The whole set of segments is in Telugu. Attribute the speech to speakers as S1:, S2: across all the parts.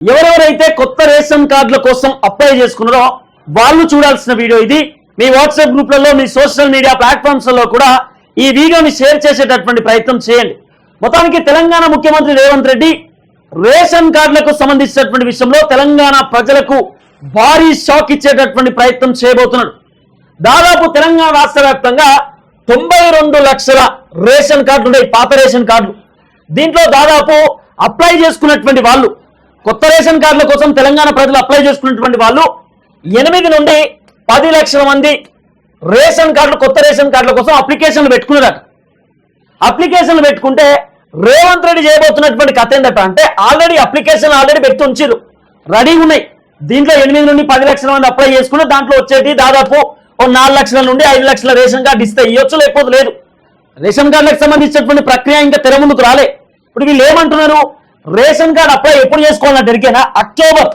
S1: ఎవరెవరైతే కొత్త రేషన్ కార్డుల కోసం అప్లై చేసుకున్నారో వాళ్ళు చూడాల్సిన వీడియో ఇది. మీ వాట్సాప్ గ్రూప్లలో మీ సోషల్ మీడియా ప్లాట్ఫామ్స్లో కూడా ఈ వీడియోని షేర్ చేసేటటువంటి ప్రయత్నం చేయండి. మొత్తానికి తెలంగాణ ముఖ్యమంత్రి రేవంత్ రెడ్డి రేషన్ కార్డులకు సంబంధించినటువంటి విషయంలో తెలంగాణ ప్రజలకు భారీ షాక్ ఇచ్చేటటువంటి ప్రయత్నం చేయబోతున్నాడు. దాదాపు తెలంగాణ రాష్ట్ర వ్యాప్తంగా తొంభై రెండు లక్షల రేషన్ కార్డులు ఉన్నాయి పాత రేషన్ కార్డులు. దీంట్లో దాదాపు అప్లై చేసుకున్నటువంటి వాళ్ళు కొత్త రేషన్ కార్డుల కోసం తెలంగాణ ప్రజలు అప్లై చేసుకున్నటువంటి వాళ్ళు ఎనిమిది నుండి పది లక్షల మంది రేషన్ కార్డులు కొత్త రేషన్ కార్డుల కోసం అప్లికేషన్లు పెట్టుకున్నారట. అప్లికేషన్లు పెట్టుకుంటే రేవంత్ రెడ్డి చేయబోతున్నటువంటి కథ ఏంటట అంటే ఆల్రెడీ అప్లికేషన్ ఆల్రెడీ పెట్టి ఉంచారు రెడీ ఉన్నాయి. దీంట్లో ఎనిమిది నుండి పది లక్షల మంది అప్లై చేసుకుని దాంట్లో వచ్చేది దాదాపు ఓ నాలుగు లక్షల నుండి ఐదు లక్షల రేషన్ కార్డు ఇస్తే ఇవ్వచ్చు లేకపోతే లేదు. రేషన్ కార్డులకు సంబంధించినటువంటి ప్రక్రియ ఇంకా తెర ముందుకు రాలే. ఇప్పుడు వీళ్ళు ఏమంటున్నారు? రేషన్ కార్డు అప్లై ఎప్పుడు చేసుకోవాలంటే ఎరికేనా అక్టోబర్.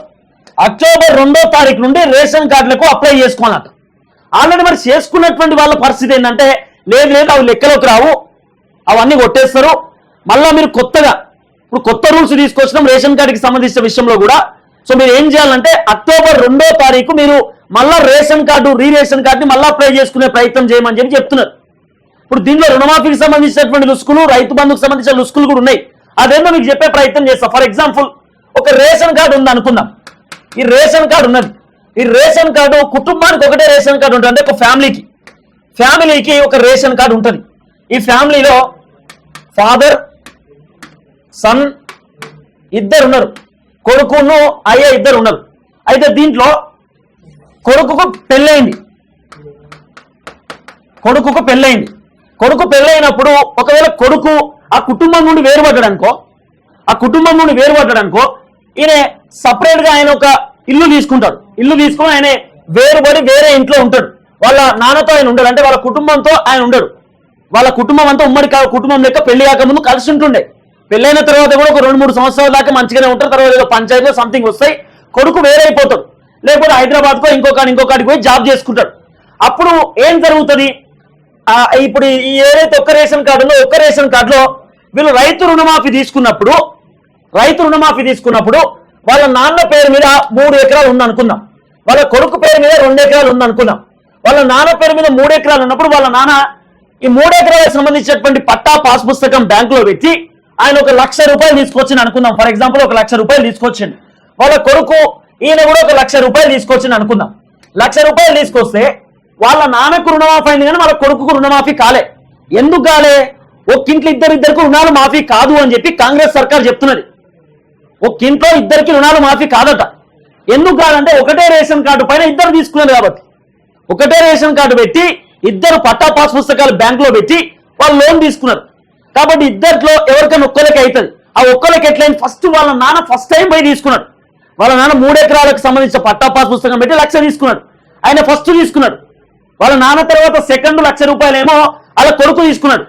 S1: అక్టోబర్ రెండో తారీఖు నుండి రేషన్ కార్డులకు అప్లై చేసుకోవాలంట ఆల్రెడీ మరి చేసుకున్నటువంటి వాళ్ళ పరిస్థితి ఏంటంటే లేదు లేదు అవి లెక్కలోకి రావు. అవన్నీ కొట్టేస్తారు. మళ్ళా మీరు కొత్తగా ఇప్పుడు కొత్త రూల్స్ తీసుకొచ్చినాం రేషన్ కార్డుకి సంబంధించిన విషయంలో కూడా. సో మీరు ఏం చేయాలంటే అక్టోబర్ రెండో తారీఖు మీరు మళ్ళా రేషన్ కార్డు రీ రేషన్ కార్డుని మళ్ళీ అప్లై చేసుకునే ప్రయత్నం చేయమని చెప్పి చెప్తున్నారు. ఇప్పుడు దీనిలో రుణమాఫీకి సంబంధించినటువంటి లుసుకులు రైతు బంధుకు సంబంధించిన లుసుకులు కూడా ఉన్నాయి. అదేందో మీకు చెప్పే ప్రయత్నం చేస్తా. ఫర్ ఎగ్జాంపుల్ ఒక రేషన్ కార్డు ఉంది అనుకుందాం. ఈ రేషన్ కార్డు ఉన్నది. ఈ రేషన్ కార్డు కుటుంబానికి ఒకటే రేషన్ కార్డు ఉంటుంది అంటే ఒక ఫ్యామిలీకి. ఫ్యామిలీకి ఒక రేషన్ కార్డు ఉంటుంది. ఈ ఫ్యామిలీలో ఫాదర్ సన్ ఇద్దరు ఉన్నారు కొడుకును అయ్యే ఇద్దరు ఉన్నారు అయితే దీంట్లో కొడుకుకు పెళ్ళైంది కొడుకుకు పెళ్ళైంది కొడుకు పెళ్ళైనప్పుడు ఒకవేళ కొడుకు ఆ కుటుంబం నుండి వేరుపడ్డాడు అనుకో ఆ కుటుంబం నుండి వేరుపడ్డాడు అనుకో ఈయన సపరేట్గా ఆయన ఒక ఇల్లు తీసుకుంటాడు. ఇల్లు తీసుకుని ఆయన వేరుబడి వేరే ఇంట్లో ఉంటాడు. వాళ్ళ నాన్నతో ఆయన ఉండడు. అంటే వాళ్ళ కుటుంబంతో ఆయన ఉండడు. వాళ్ళ కుటుంబం అంతా ఉమ్మడి కా- కుటుంబం లెక్క పెళ్ళి కాకముందు కలిసి ఉంటుండే. పెళ్ళైన తర్వాత కూడా ఒక రెండు మూడు సంవత్సరాల దాకా మంచిగానే ఉంటారు. తర్వాత ఏదో పంచాయతీలో సంథింగ్ వస్తాయి. కొడుకు వేరే అయిపోతాడు లేకపోతే హైదరాబాద్కో ఇంకొక ఇంకొకటికి పోయి జాబ్ చేసుకుంటాడు. అప్పుడు ఏం జరుగుతుంది? ఇప్పుడు ఈ ఏదైతే ఒక్క రేషన్ కార్డు ఉందో ఒక్క రేషన్ కార్డులో వీళ్ళు రైతు రుణమాఫీ తీసుకున్నప్పుడు రైతు రుణమాఫీ తీసుకున్నప్పుడు వాళ్ళ నాన్న పేరు మీద మూడు ఎకరాలు ఉందనుకుందాం. వాళ్ళ కొడుకు పేరు మీద రెండు ఎకరాలు ఉందనుకుందాం. వాళ్ళ నాన్న పేరు మీద మూడు ఎకరాలు ఉన్నప్పుడు వాళ్ళ నాన్న ఈ మూడు ఎకరాలకు సంబంధించినటువంటి పట్టా పాస్ పుస్తకం బ్యాంకులో పెట్టి ఆయన ఒక లక్ష రూపాయలు తీసుకొచ్చింది అనుకుందాం. ఫర్ ఎగ్జాంపుల్ ఒక లక్ష రూపాయలు తీసుకొచ్చింది వాళ్ళ కొడుకు ఈయన కూడా ఒక లక్ష రూపాయలు తీసుకొచ్చింది అనుకుందాం. లక్ష రూపాయలు తీసుకొస్తే వాళ్ళ నాన్నకు రుణమాఫీ అయింది కానీ వాళ్ళ కొడుకుకు రుణమాఫీ కాలే. ఎందుకు కాలే? ఒక్కింట్లో ఇంట్లో ఇద్దరు ఇద్దరికి రుణాలు మాఫీ కాదు అని చెప్పి కాంగ్రెస్ సర్కార్ చెప్తున్నది. ఒక్కింట్లో ఇద్దరికి రుణాలు మాఫీ కాదట. ఎందుకు కాదంటే ఒకటే రేషన్ కార్డు పైన ఇద్దరు తీసుకున్నారు కాబట్టి. ఒకటే రేషన్ కార్డు పెట్టి ఇద్దరు పట్టా పాస్ పుస్తకాలు బ్యాంకులో పెట్టి వాళ్ళు లోన్ తీసుకున్నారు. కాబట్టి ఇద్దరిలో ఎవరికైనా ఒక్కరికి అవుతుంది. ఆ ఒక్కరికి ఎట్లయింది? ఫస్ట్ వాళ్ళ నాన్న ఫస్ట్ టైం పోయి తీసుకున్నాడు. వాళ్ళ నాన్న మూడు ఎకరాలకు సంబంధించిన పట్టా పాస్ పుస్తకం పెట్టి లక్ష తీసుకున్నాడు. ఆయన ఫస్ట్ తీసుకున్నాడు. వాళ్ళ నాన్న తర్వాత సెకండ్ లక్ష రూపాయలేమో వాళ్ళ కొడుకు తీసుకున్నాడు.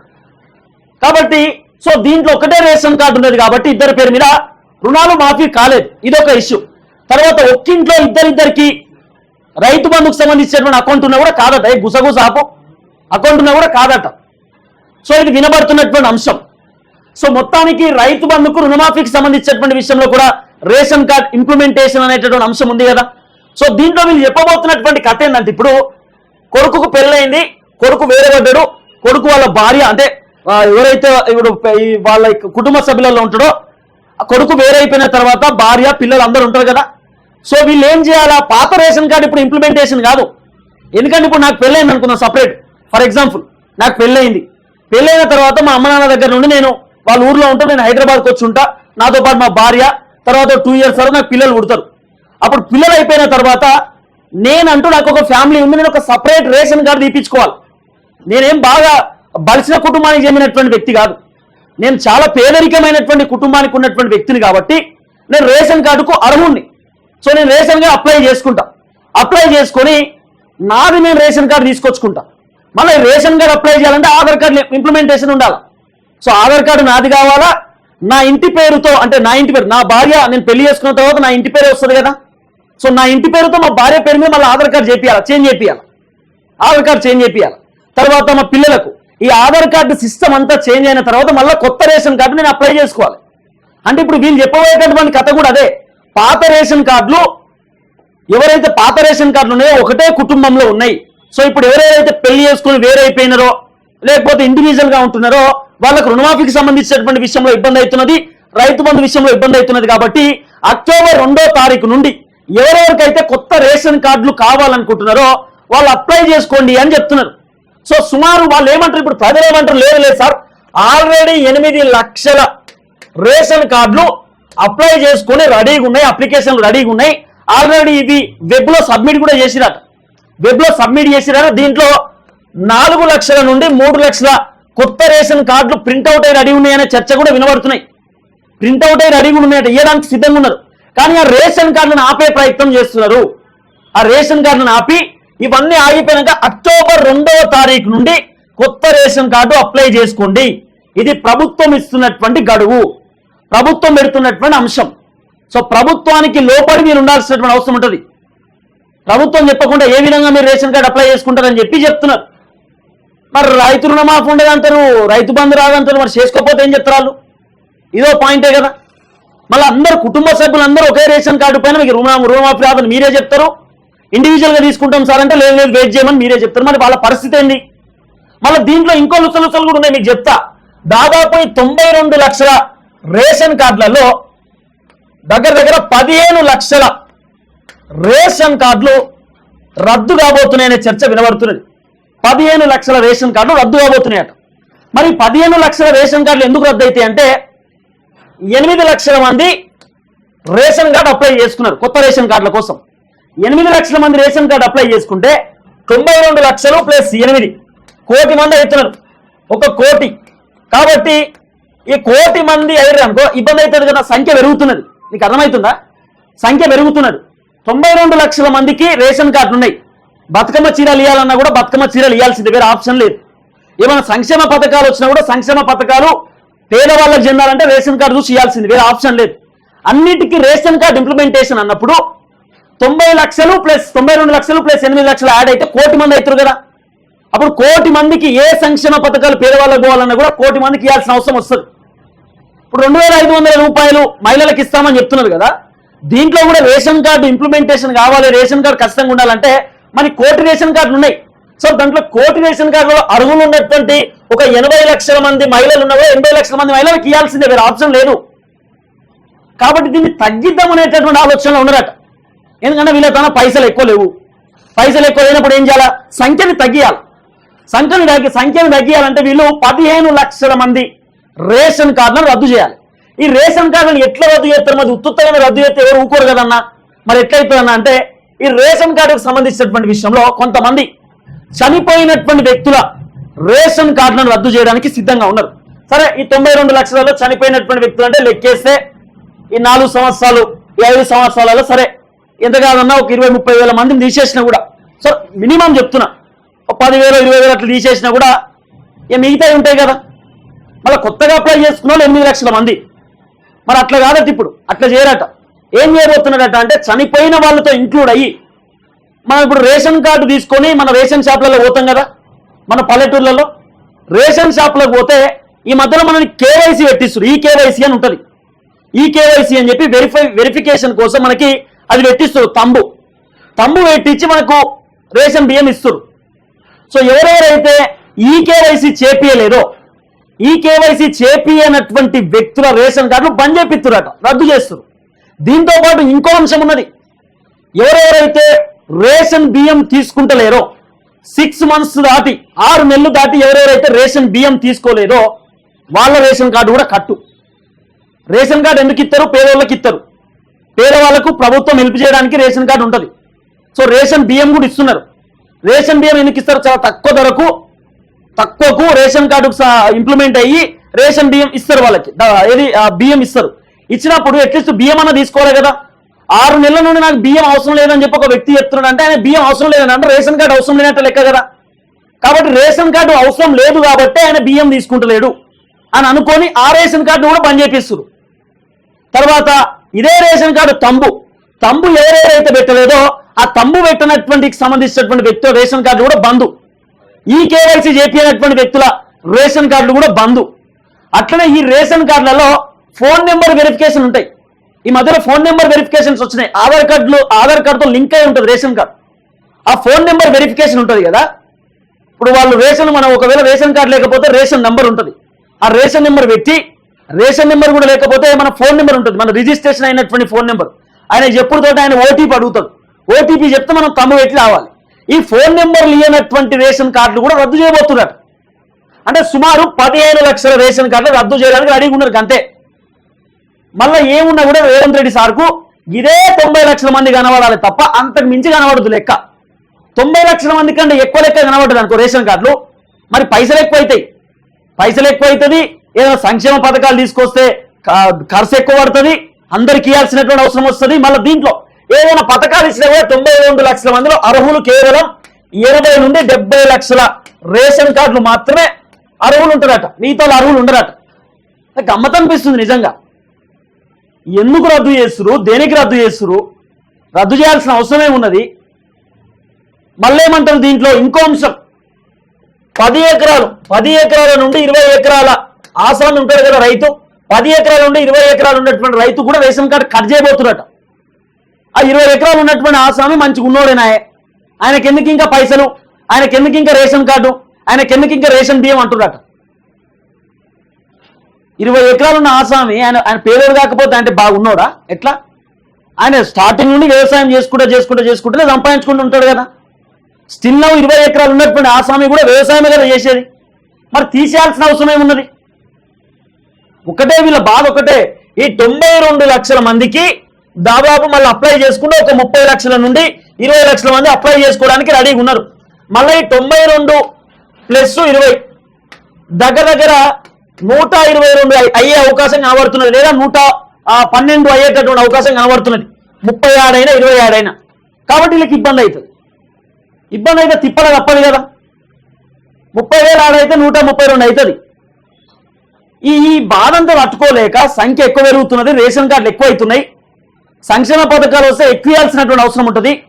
S1: కాబట్టి సో దీంట్లో ఒకటే రేషన్ కార్డు ఉన్నది కాబట్టి ఇద్దరి పేరు మీద రుణాలు మాఫీ కాలేదు. ఇదొక ఇష్యూ తర్వాత ఒక్కింట్లో ఇద్దరిద్దరికి రైతు బంధుకు సంబంధించినటువంటి అకౌంట్ ఉన్నా కూడా కాదట. ఏ గుసగుస ఆపు. అకౌంట్ ఉన్నా కూడా కాదట. సో ఇది వినబడుతున్నటువంటి అంశం. సో మొత్తానికి రైతు బంధుకు రుణమాఫీకి సంబంధించినటువంటి విషయంలో కూడా రేషన్ కార్డ్ ఇంప్లిమెంటేషన్ అనేటటువంటి అంశం ఉంది కదా. సో దీంట్లో వీళ్ళు చెప్పబోతున్నటువంటి కథ ఏంటంటే ఇప్పుడు కొడుకుకు పెళ్ళైంది కొడుకు వేరే పడ్డాడు కొడుకు వాళ్ళ భార్య అంటే ఎవరైతే ఇప్పుడు వాళ్ళ కుటుంబ సభ్యులలో ఉంటాడో ఆ కొడుకు వేరే అయిపోయిన తర్వాత భార్య పిల్లలు అందరు ఉంటారు కదా. సో వీళ్ళు ఏం చేయాలా? పాత రేషన్ కార్డు ఇప్పుడు ఇంప్లిమెంటేషన్ కాదు. ఎందుకంటే ఇప్పుడు నాకు పెళ్ళైంది అనుకుందాం సపరేట్ ఫర్ ఎగ్జాంపుల్ నాకు పెళ్ళైంది పెళ్ళైన తర్వాత మా అమ్మ నాన్న దగ్గర నుండి నేను వాళ్ళ ఊర్లో ఉంటాను నేను హైదరాబాద్కి వచ్చి ఉంటా. నాతో పాటు మా భార్య తర్వాత టూ ఇయర్స్ తర్వాత నాకు పిల్లలు పుడతారు. అప్పుడు పిల్లలు అయిపోయిన తర్వాత నేనంటూ నాకు ఒక ఫ్యామిలీ ఉంది నేను ఒక సపరేట్ రేషన్ కార్డు తీపించుకోవాలి నేనేం బాగా బలిసిన కుటుంబానికి చెందినటువంటి వ్యక్తి కాదు. నేను చాలా పేదరికమైనటువంటి కుటుంబానికి ఉన్నటువంటి వ్యక్తిని కాబట్టి నేను రేషన్ కార్డుకు అర్హుణ్ణి. సో నేను రేషన్ కార్డు అప్లై చేసుకుంటా. అప్లై చేసుకొని నాది నేను రేషన్ కార్డు తీసుకొచ్చుకుంటా. మళ్ళీ రేషన్ కార్డు అప్లై చేయాలంటే ఆధార్ కార్డు ఇంప్లిమెంటేషన్ ఉండాలి? సో ఆధార్ కార్డు నాది కావాలా? నా ఇంటి పేరుతో అంటే నా ఇంటి పేరు నా భార్య నేను పెళ్ళి చేసుకున్న తర్వాత నా ఇంటి పేరే వస్తుంది కదా? సో నా ఇంటి పేరుతో మా భార్య పేరు మీద మళ్ళీ ఆధార్ కార్డు చేపియాలి? చేంజ్ చేపియాలి? ఆధార్ కార్డు చేంజ్ చేపియాలి? తర్వాత మా పిల్లలకు ఈ ఆధార్ కార్డు సిస్టమ్ అంతా చేంజ్ అయిన తర్వాత మళ్ళీ కొత్త రేషన్ కార్డు నేను అప్లై చేసుకోవాలి. అంటే ఇప్పుడు వీళ్ళు చెప్పబోయేటటువంటి కథ కూడా అదే. పాత రేషన్ కార్డులు ఎవరైతే పాత రేషన్ కార్డులు ఉన్నాయో ఒకటే కుటుంబంలో ఉన్నాయి. సో ఇప్పుడు ఎవరెవరైతే పెళ్ళి చేసుకుని వేరైపోయినారో లేకపోతే ఇండివిజువల్గా ఉంటున్నారో వాళ్ళకు రుణమాఫీకి సంబంధించినటువంటి విషయంలో ఇబ్బంది అవుతున్నది రైతు బంధు విషయంలో ఇబ్బంది అవుతున్నది కాబట్టి అక్టోబర్ రెండో తారీఖు నుండి ఎవరెవరికైతే కొత్త రేషన్ కార్డులు కావాలనుకుంటున్నారో వాళ్ళు అప్లై చేసుకోండి అని చెప్తున్నారు. సో సుమారు వాళ్ళు ఏమంటారు? ఇప్పుడు ప్రజలు ఏమంటారు? లేదు లేదు సార్. ఆల్రెడీ ఎనిమిది లక్షల రేషన్ కార్డులు అప్లై చేసుకుని రెడీగా ఉన్నాయి. అప్లికేషన్లు రెడీగా ఉన్నాయి. ఆల్రెడీ ఇవి వెబ్లో సబ్మిట్ కూడా చేసిరట వెబ్లో సబ్మిట్ చేసిరట దీంట్లో నాలుగు లక్షల నుండి మూడు లక్షల కొత్త రేషన్ కార్డులు ప్రింట్అవుట్ అయి రెడీ ఉన్నాయనే చర్చ కూడా వినబడుతున్నాయి. ప్రింట్అవుట్ అయి రెడీగా ఉన్నాయట. ఇవ్వడానికి సిద్ధంగా ఉన్నారు? కానీ ఆ రేషన్ కార్డులను ఆపే ప్రయత్నం చేస్తున్నారు. ఆ రేషన్ కార్డులను ఆపి ఇవన్నీ ఆగిపోయినాక అక్టోబర్ రెండవ తారీఖు నుండి కొత్త రేషన్ కార్డు అప్లై చేసుకోండి. ఇది ప్రభుత్వం ఇస్తున్నటువంటి గడువు. ప్రభుత్వం పెడుతున్నటువంటి అంశం. సో ప్రభుత్వానికి లోపడి మీరు ఉండాల్సినటువంటి అవసరం ఉంటుంది. ప్రభుత్వం చెప్పకుండా ఏ విధంగా మీరు రేషన్ కార్డు అప్లై చేసుకుంటారని చెప్పి చెప్తున్నారు. మరి రైతు రుణమాఫీ ఉండదంటారు రైతు బంధు రాదంటారు మరి చేసుకోకపోతే ఏం చెప్తారు ఇదో పాయింటే కదా. మళ్ళీ అందరు కుటుంబ సభ్యులందరూ ఒకే రేషన్ కార్డు పైన మీకు రుణ రుణమాఫీ రాదని మీరే చెప్తారు. ఇండివిజువల్గా తీసుకుంటాం సార్ అంటే లేదు లేదు వెయిట్ చేయమని మీరే చెప్తారు. మరి వాళ్ళ పరిస్థితి ఏంది? మళ్ళీ దీంట్లో ఇంకో లుసలుసలు కూడా ఉన్నాయి మీకు చెప్తా. దాదాపు తొంభై రెండు లక్షల రేషన్ కార్డులలో దగ్గర దగ్గర పదిహేను లక్షల రేషన్ కార్డులు రద్దు కాబోతున్నాయనే చర్చ వినబడుతున్నది. పదిహేను లక్షల రేషన్ కార్డులు రద్దు కాబోతున్నాయట. మరి పదిహేను లక్షల రేషన్ కార్డులు ఎందుకు రద్దు అవుతాయి అంటే ఎనిమిది లక్షల మంది రేషన్ కార్డు అప్లై చేసుకున్నారు కొత్త రేషన్ కార్డుల కోసం. ఎనిమిది లక్షల మంది రేషన్ కార్డు అప్లై చేసుకుంటే తొంభై రెండు లక్షలు ప్లస్ ఎనిమిది. కోటి మంది అవుతున్నారు. ఒక కోటి. కాబట్టి ఈ కోటి మంది అయ్యారు అనుకో ఇబ్బంది అవుతుంది కదా సంఖ్య పెరుగుతున్నది. నీకు అర్థమవుతుందా? సంఖ్య పెరుగుతున్నది. తొంభై రెండు లక్షల మందికి రేషన్ కార్డులు ఉన్నాయి. బతుకమ్మ చీరలు ఇవ్వాలన్నా కూడా బతుకమ్మ చీరలు ఇవ్వాల్సింది వేరే ఆప్షన్ లేదు. ఏమైనా సంక్షేమ పథకాలు వచ్చినా కూడా సంక్షేమ పథకాలు పేదవాళ్ళకి చెందాలంటే రేషన్ కార్డు చూసి ఇవ్వాల్సింది వేరే ఆప్షన్ లేదు. అన్నిటికీ రేషన్ కార్డు ఇంప్లిమెంటేషన్ అన్నప్పుడు తొంభై లక్షలు ప్లస్ తొంభై రెండు లక్షలు ప్లస్ ఎనిమిది లక్షలు యాడ్ అయితే కోటి మంది అవుతారు కదా. అప్పుడు కోటి మందికి ఏ సంక్షేమ పథకాలు పేదవాళ్ళకి పోవాలన్నా కూడా కోటి మందికి ఇవ్వాల్సిన అవసరం వస్తుంది. ఇప్పుడు రెండు వేల ఐదు వందల రూపాయలు మహిళలకు ఇస్తామని చెప్తున్నారు కదా. దీంట్లో కూడా రేషన్ కార్డు ఇంప్లిమెంటేషన్ కావాలి రేషన్ కార్డు ఖచ్చితంగా ఉండాలంటే మరి కోటి రేషన్ కార్డులు ఉన్నాయి. సో దాంట్లో కోటి రేషన్ కార్డులో అర్హులు ఉన్నటువంటి ఒక ఎనభై లక్షల మంది మహిళలు ఉన్నా ఎనభై లక్షల మంది మహిళలకు ఇవ్వాల్సిందే వేరే ఆప్షన్ లేదు. కాబట్టి దీన్ని తగ్గిద్దాం అనేటటువంటి ఆలోచనలో ఉన్నారట. ఎందుకంటే వీళ్ళ తన పైసలు ఎక్కువ లేవు. పైసలు ఎక్కువ లేనప్పుడు ఏం చేయాలా? సంఖ్యని తగ్గియాలి. సంఖ్యను తగ్గి సంఖ్యను తగ్గియాలంటే వీళ్ళు పదిహేను లక్షల మంది రేషన్ కార్డులను రద్దు చేయాలి. ఈ రేషన్ కార్డులను ఎట్లా రద్దు చేస్తారు? మరి ఉత్తుత్తగానే రద్దు చేస్తే ఎవరు ఊరుకోరు కదన్నా? మరి ఎట్లయిపోయిందన్న అంటే ఈ రేషన్ కార్డుకు సంబంధించినటువంటి విషయంలో కొంతమంది చనిపోయినటువంటి వ్యక్తుల రేషన్ కార్డులను రద్దు చేయడానికి సిద్ధంగా ఉన్నారు. సరే ఈ తొంభై రెండు లక్షలలో చనిపోయినటువంటి వ్యక్తులు అంటే లెక్కేస్తే ఈ నాలుగు సంవత్సరాలు ఈ ఐదు సంవత్సరాలలో సరే. ఎంత కాదన్నా ఒక ఇరవై ముప్పై వేల మందిని తీసేసినా కూడా. సో మినిమం చెప్తున్నా. ఒక పదివేలు ఇరవై వేలు అట్లా తీసేసినా కూడా ఇక మిగతాయి ఉంటాయి కదా. మళ్ళీ కొత్తగా అప్లై చేసుకున్న వాళ్ళు ఎనిమిది లక్షల మంది. మరి అట్లా కాదట ఇప్పుడు. అట్లా చేయరట. ఏం చేయబోతున్నాడట అంటే చనిపోయిన వాళ్ళతో ఇంక్లూడ్ అయ్యి మనం ఇప్పుడు రేషన్ కార్డు తీసుకొని మన రేషన్ షాప్లలో పోతాం కదా? మన పల్లెటూర్లలో. రేషన్ షాప్లకు పోతే ఈ మధ్యలో మనని కేవైసీ పెట్టిస్తారు ఈ కేవైసీ అని ఉంటుంది. ఈ కేవైసీ అని చెప్పి వెరిఫై వెరిఫికేషన్ కోసం మనకి అది పెట్టిస్తారు తంబు. తంబు పెట్టించి మనకు రేషన్ బియ్యం ఇస్తారు సో ఎవరెవరైతే ఈ కేవైసీ చేపియలేదో ఈ కేవైసీ చేపియనటువంటి వ్యక్తుల రేషన్ కార్డులు బంద్ చేపిస్తురట రద్దు చేస్తారు దీంతో పాటు ఇంకో అంశం ఉన్నది. ఎవరెవరైతే రేషన్ బియ్యం తీసుకుంటలేరో సిక్స్ మంత్స్ దాటి ఆరు నెలలు దాటి ఎవరెవరైతే రేషన్ బియ్యం తీసుకోలేదో వాళ్ళ రేషన్ కార్డు కూడా కట్టు. రేషన్ కార్డు ఎందుకు ఇస్తారు పేదవాళ్ళకి ఇస్తారు పేదవాళ్ళకు ప్రభుత్వం హెల్ప్ చేయడానికి రేషన్ కార్డు ఉంటుంది. సో రేషన్ బియ్యం కూడా ఇస్తున్నారు. రేషన్ బియ్యం ఎందుకు ఇస్తారు? చాలా తక్కువ ధరకు తక్కువకు రేషన్ కార్డు ఇంప్లిమెంట్ అయ్యి రేషన్ బియ్యం ఇస్తారు వాళ్ళకి. ఏది ఆ బియ్యం ఇస్తారు. ఇచ్చినప్పుడు అట్లీస్ట్ బియ్యం అన్న తీసుకోవాలి కదా. ఆరు నెలల నుండి నాకు బియ్యం అవసరం లేదని చెప్పి ఒక వ్యక్తి చెప్తున్నాడు. అంటే ఆయన బియ్యం అవసరం లేదని అంటే రేషన్ కార్డు అవసరం లేనట్టు లెక్క కదా. కాబట్టి రేషన్ కార్డు అవసరం లేదు కాబట్టి ఆయన బియ్యం తీసుకుంటలేడు అని అనుకొని ఆ రేషన్ కార్డు కూడా బంద్ తర్వాత ఇదే రేషన్ కార్డు తంబు. తంబు ఎవరెవరైతే పెట్టలేదో ఆ తంబు పెట్టినటువంటి సంబంధించినటువంటి వ్యక్తుల రేషన్ కార్డు కూడా బంధు ఈ కేవైసీ చేపినటువంటి వ్యక్తుల రేషన్ కార్డులు కూడా బంధు అట్లనే ఈ రేషన్ కార్డులలో ఫోన్ నెంబర్ వెరిఫికేషన్ ఉంటాయి. ఈ మధ్యలో ఫోన్ నెంబర్ వెరిఫికేషన్స్ వచ్చినాయి. ఆధార్ కార్డులో ఆధార్ కార్డుతో లింక్ అయి ఉంటుంది రేషన్ కార్డు. ఆ ఫోన్ నెంబర్ వెరిఫికేషన్ ఉంటుంది కదా? ఇప్పుడు వాళ్ళు రేషన్ మనం ఒకవేళ రేషన్ కార్డు లేకపోతే రేషన్ నెంబర్ ఉంటుంది. ఆ రేషన్ నెంబర్ పెట్టి రేషన్ నెంబర్ కూడా లేకపోతే మన ఫోన్ నెంబర్ ఉంటుంది. మన రిజిస్ట్రేషన్ అయినటువంటి ఫోన్ నెంబర్. ఆయన ఎప్పుడుతో ఆయన ఓటీపీ అడుగుతాడు. ఓటీపీ చెప్తే మనం తమ్ము పెట్టి రావాలి? ఈ ఫోన్ నెంబర్ లేనటువంటి రేషన్ కార్డులు కూడా రద్దు చేయబోతున్నారు. అంటే సుమారు పదిహేను లక్షల రేషన్ కార్డులు రద్దు చేయడానికి రెడీగా ఉన్నారు అంతే. మళ్ళీ ఏమున్నా కూడా రేవంత్ రెడ్డి సార్కు ఇదే తొంభై లక్షల మంది కనబడాలి తప్ప అంతకు మించి కనబడదు లెక్క. తొంభై లక్షల మంది కంటే ఎక్కువ లెక్క కనబడదు అనుకో రేషన్ కార్డులు. మరి పైసలు ఎక్కువ అవుతాయి. పైసలు ఎక్కువ అవుతుంది ఏదైనా సంక్షేమ పథకాలు తీసుకొస్తే ఖర్చు ఎక్కువ పడుతుంది అందరికి ఇవ్వాల్సినటువంటి అవసరం వస్తుంది మళ్ళీ దీంట్లో ఏదైనా పథకాలు ఇచ్చినా కూడా తొంభై రెండు లక్షల మందిలో అర్హులు కేవలం ఇరవై నుండి డెబ్బై లక్షల రేషన్ కార్డులు మాత్రమే అర్హులు ఉంటారట. మిగతా అర్హులు ఉండరట. గమ్మతనిపిస్తుంది నిజంగా. ఎందుకు రద్దు చేస్తురు దేనికి రద్దు చేస్తురు రద్దు చేయాల్సిన అవసరమే ఉన్నది. మళ్ళేమంటారు దీంట్లో? ఇంకో అంశం. పది ఎకరాలు పది ఎకరాల నుండి ఇరవై ఎకరాల ఆసామి ఉంటాడు కదా రైతు. పది ఎకరాల నుండి ఇరవై ఎకరాలు ఉన్నటువంటి రైతు కూడా రేషన్ కార్డు కట్ చేయబోతున్నట ఆ ఇరవై ఎకరాలు ఉన్నటువంటి ఆసామి మంచిగా ఉన్నోడేనాయే ఆయనకెందుకు ఇంకా పైసలు? ఆయనకెందుకు ఇంకా రేషన్ కార్డు? ఆయనకెందుకు ఇంకా రేషన్ బియ్యం అంటున్నట ఇరవై ఎకరాలు ఉన్న ఆసామి ఆయన ఆయన పేదోడు కాకపోతే అంటే బాగున్నోడా ఎట్లా? ఆయన స్టార్టింగ్ నుండి వ్యవసాయం చేసుకుంటూ చేసుకుంటూ చేసుకుంటూనే సంపాదించుకుంటూ ఉంటాడు కదా. స్టిల్ నవ్వు ఇరవై ఎకరాలు ఉన్నటువంటి ఆసామి కూడా వ్యవసాయమే కదా చేసేది. మరి తీసేయాల్సిన అవసరం ఏమున్నది? ఒకటే వీళ్ళ బాధ ఒకటే. ఈ తొంభై రెండు లక్షల మందికి దాదాపు మళ్ళీ అప్లై చేసుకుంటే ఒక ముప్పై లక్షల నుండి ఇరవై లక్షల మంది అప్లై చేసుకోవడానికి రెడీగా ఉన్నారు. మళ్ళీ ఈ తొంభై రెండు ప్లస్ ఇరవై దగ్గర దగ్గర నూట ఇరవై రెండు అయ్యే- అవకాశం కనబడుతున్నది లేదా నూట పన్నెండు అయ్యేటటువంటి అవకాశం కనబడుతున్నది. ముప్పై ఆడైనా ఇరవై ఆడైనా. కాబట్టి వీళ్ళకి ఇబ్బంది అవుతుంది. ఇబ్బంది అయితే తిప్పల తప్పదు కదా. ముప్పై వేలు ఆడైతే నూట ముప్పై రెండు అవుతుంది. ఈ ఈ బాధంతా తట్టుకోలేక సంఖ్య ఎక్కువ పెరుగుతున్నది రేషన్ కార్డులు ఎక్కువ అవుతున్నాయి. సంక్షేమ పథకాలు వస్తే ఎక్కువ అవసరం ఉంటుంది.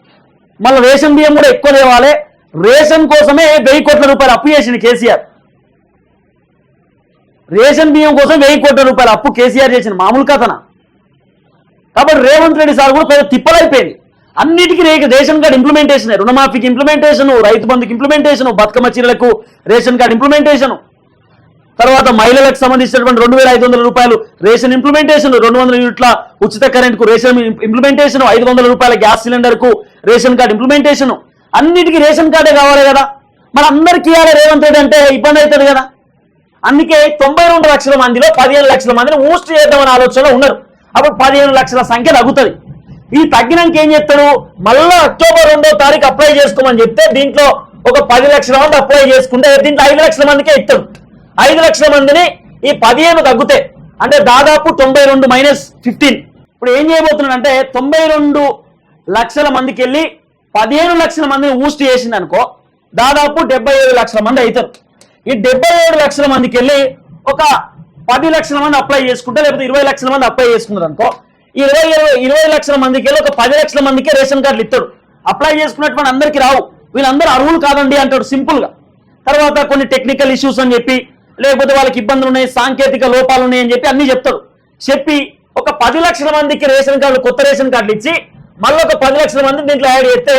S1: మళ్ళీ రేషన్ బియ్యం కూడా ఎక్కువ లేవాలి రేషన్ కోసమే వెయ్యి కోట్ల రూపాయలు అప్పు చేసింది కేసీఆర్. రేషన్ బియ్యం కోసం వెయ్యి కోట్ల రూపాయల అప్పు కేసీఆర్ చేసిన మామూలు కథన? కాబట్టి రేవంత్ రెడ్డి సార్ కూడా పెద్ద తిప్పలైపోయింది. అన్నిటికీ రేక రేషన్ కార్డు ఇంప్లిమెంటేషన్ రుణమాఫీకి ఇంప్లిమెంటేషన్ రైతు బంధుకి ఇంప్లిమెంటేషన్ బతుకమ్మ చీరలకు రేషన్ కార్డు ఇంప్లిమెంటేషన్ తర్వాత మహిళలకు సంబంధించినటువంటి రెండు వేల ఐదు వందల రూపాయలు రేషన్ ఇంప్లిమెంటేషన్ రెండు వందల యూనిట్ల ఉచిత కరెంట్కు రేషన్ ఇంప్లిమెంటేషన్ ఐదు వందల రూపాయల గ్యాస్ సిలిండర్కు రేషన్ కార్డు ఇంప్లిమెంటేషన్ అన్నిటికీ రేషన్ కార్డే కావాలి కదా? మరి అందరికీ ఇవ్వాలి రేవంత్ రెడ్డి అంటే ఇబ్బంది అవుతుంది కదా? అందుకే తొంభై రెండు లక్షల మందిలో పదిహేను లక్షల మందిని ఊస్ట్ చేద్దామని ఆలోచనలో ఉన్నారు. అప్పుడు పదిహేను లక్షల సంఖ్య తగ్గుతుంది. ఈ తగ్గినాక ఏం చెప్తారు మళ్ళీ అక్టోబర్ రెండో తారీఖు అప్లై చేసుకోమని చెప్తే దీంట్లో ఒక పది లక్షల మంది అప్లై చేసుకుంటే దీంట్లో ఐదు లక్షల మందికే ఇస్తారు. ఐదు లక్షల మందిని ఈ పదిహేను తగ్గుతాయి అంటే దాదాపు తొంభై రెండు మైనస్ ఫిఫ్టీన్ ఇప్పుడు ఏం చేయబోతున్నాడు అంటే తొంభై రెండు లక్షల మందికి వెళ్ళి పదిహేను లక్షల మందిని ఊస్ట్ చేసింది అనుకో దాదాపు డెబ్బై ఏడు లక్షల మంది అవుతారు. ఈ డెబ్బై ఏడు లక్షల మందికి వెళ్ళి ఒక పది లక్షల మంది అప్లై చేసుకుంటే లేకపోతే ఇరవై లక్షల మంది అప్లై చేసుకున్నారు అనుకో ఈ ఇరవై ఇరవై ఇరవై లక్షల మందికి వెళ్ళి ఒక పది లక్షల మందికి రేషన్ కార్డులు ఇస్తాడు అప్లై చేసుకున్నటువంటి అందరికీ రావు. వీళ్ళందరూ అర్హులు కాదండి అంటాడు సింపుల్గా తర్వాత కొన్ని టెక్నికల్ ఇష్యూస్ అని చెప్పి లేకపోతే వాళ్ళకి ఇబ్బందులు ఉన్నాయి సాంకేతిక లోపాలు ఉన్నాయి అని చెప్పి అన్ని చెప్తాడు చెప్పి ఒక పది లక్షల మందికి రేషన్ కార్డులు కొత్త రేషన్ కార్డులు ఇచ్చి మళ్ళీ ఒక పది లక్షల మంది దీంట్లో యాడ్ చేస్తే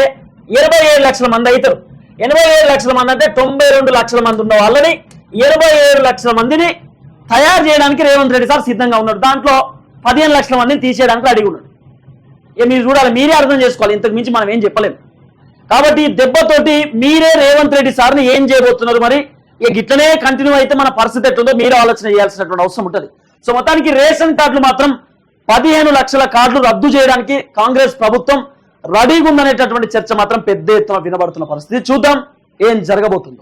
S1: ఇరవై ఏడు లక్షల మంది అవుతారు. ఎనభై ఏడు లక్షల మంది అంటే తొంభై రెండు లక్షల మంది ఉన్న వాళ్ళని ఇరవై ఏడు లక్షల మందిని తయారు చేయడానికి రేవంత్ రెడ్డి సార్ సిద్ధంగా ఉన్నాడు. దాంట్లో పదిహేను లక్షల మందిని తీసేయడానికి అడిగి ఉన్నాడు. ఇక మీరు చూడాలి మీరే అర్థం చేసుకోవాలి. ఇంతకు మించి మనం ఏం చెప్పలేము కాబట్టి దెబ్బతోటి మీరే రేవంత్ రెడ్డి సార్ని ఏం చేయబోతున్నారు మరి? ఇక ఇట్లనే కంటిన్యూ అయితే మన పరిస్థితి ఎట్లుందో మీరు ఆలోచన చేయాల్సినటువంటి అవసరం ఉంటుంది. సో మొత్తానికి రేషన్ కార్డులు మాత్రం పదిహేను లక్షల కార్డులు రద్దు చేయడానికి కాంగ్రెస్ ప్రభుత్వం రెడీగా ఉందనేటటువంటి చర్చ మాత్రం పెద్ద ఎత్తున వినబడుతున్న పరిస్థితి. చూద్దాం ఏం జరగబోతుందో.